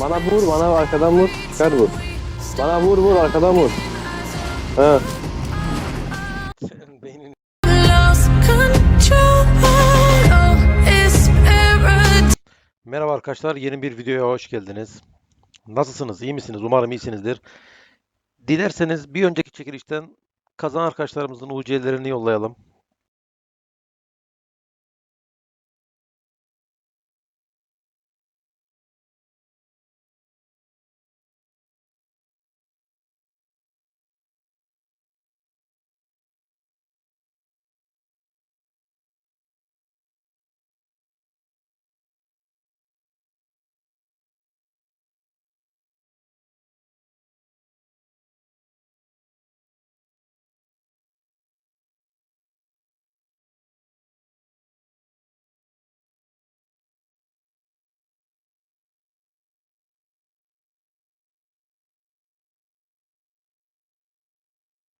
Bana vur, bana arkadan vur. Çıkar vur. Bana vur vur arkadan vur. Ha. Merhaba arkadaşlar, yeni bir videoya hoş geldiniz. Nasılsınız? iyi misiniz? Umarım iyisinizdir. Dilerseniz bir önceki çekilişten kazanan arkadaşlarımızın UC'lerini yollayalım.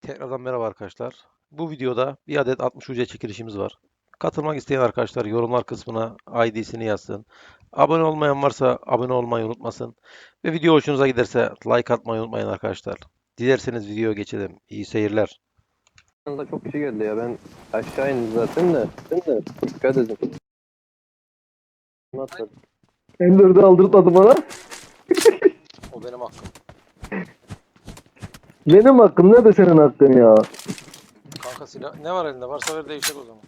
Tekrardan merhaba arkadaşlar. Bu videoda bir adet 60 UC çekilişimiz var. Katılmak isteyen arkadaşlar yorumlar kısmına ID'sini yazsın. Abone olmayan varsa abone olmayı unutmasın. Ve video hoşunuza giderse like atmayı unutmayın arkadaşlar. Dilerseniz videoya geçelim. İyi seyirler. Yanında çok kişi geldi ya. Ben aşağı indim zaten de. Ben de dikkat edin. M4'ü aldırtmadı bana. O benim hakkım. Benim hakkım ne de senin hakkın ya. Kanka silah ne var elinde? Varsa ver değiştir o zaman.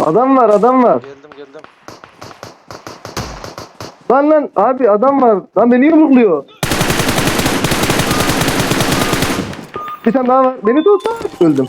Adam var adam var. Geldim geldim. Lan lan abi adam var. Lan beni yumrukluyor. Bir tane daha var. Beni tut. Öldüm.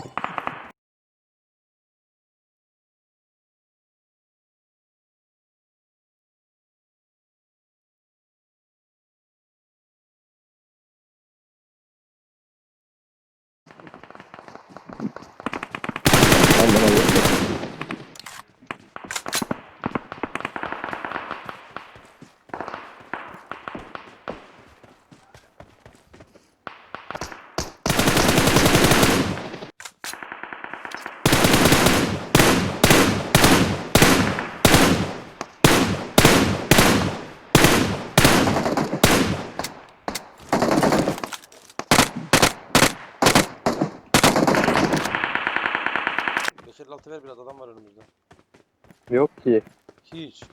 Altı ver biraz adam var önümüzde. Yok ki. Hiç.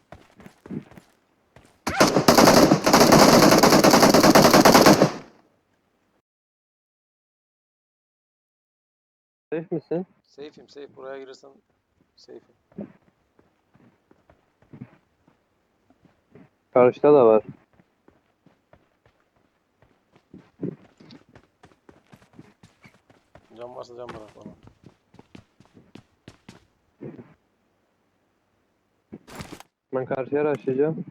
Safe misin? Safe'im safe. Buraya girersen safe'im. Karşıda da var. Cam varsa cam bırak bana. Ben karşıya açacağım.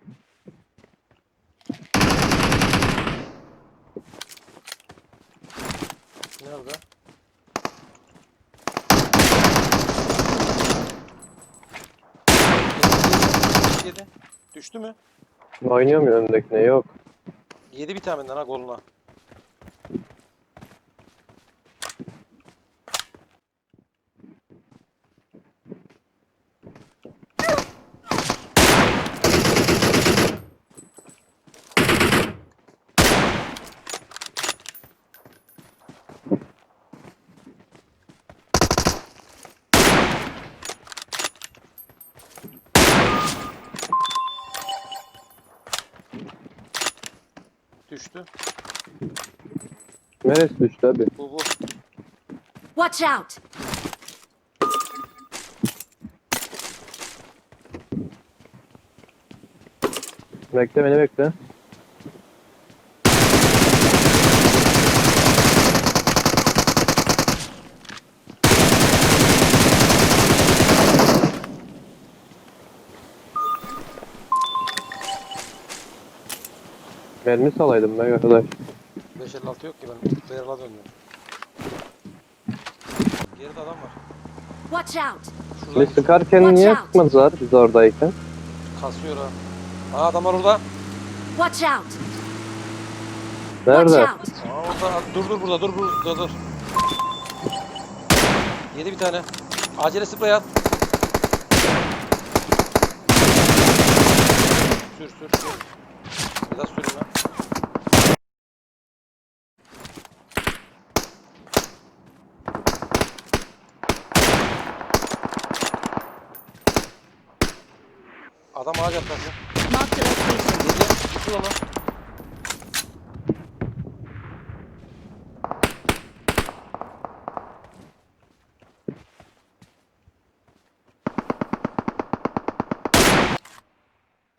Nerede? Yedi. Düştü mü? Oynuyor mu önündekine? Yok. Yedi bir tane ha koluna. Düştü. Neresi düştü abi? Bu bu. Watch out! Bekle beni bekle. Mermi salaydım ben arkadaş. 556 yok ki ben Berla döndüm. Geride adam var. Watch out! Biz Şurada sıkarken Watch niye out. sıkmadılar biz oradayken? kasıyor ha. Aa adam var orada. Watch out! Watch Nerede? out! Aa orada. Dur dur burada dur burada dur. Yedi bir tane. Acele sprey at. Sür sür sür. Biraz sürün lan. Adam ağaç atlasın. Marked a location. Yedi. Gitti onu.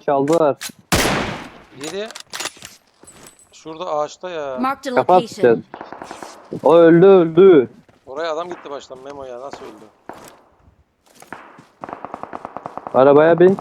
Çaldılar. Yedi. Şurada ağaçta ya. Marked a Kafa atacağız. location. O öldü öldü. Oraya adam gitti baştan Memo ya nasıl öldü? Arabaya bin.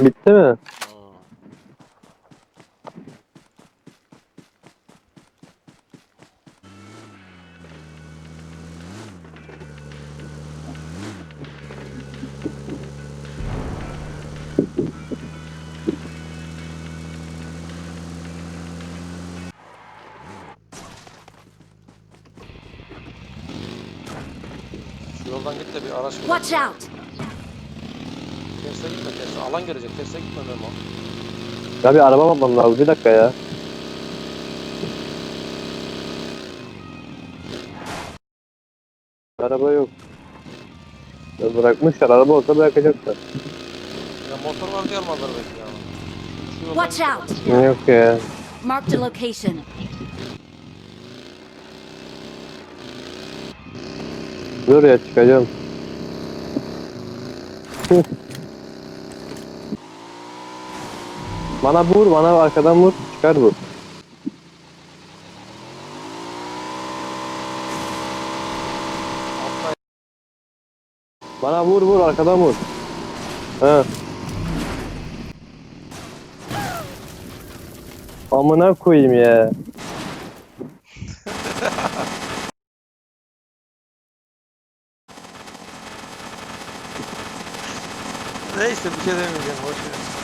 Bitti mi? Şu yoldan git de bir araç bul. Watch out. Terse gitme terse. Alan gelecek. Terse gitme Memo. Ya bir araba bulmam lazım. Bir dakika ya. Araba yok. Ya bırakmışlar. Araba olsa bırakacaklar. Ya motor var diye almadılar belki ya. Şu yoldan Watch out. Yok ya. Marked a location. Dur ya çıkacağım. Bana vur, bana arkadan vur. Çıkar bu. Bana vur vur arkadan vur. He. Amına koyayım ya. Neyse bir şey demeyeceğim. Boş ver.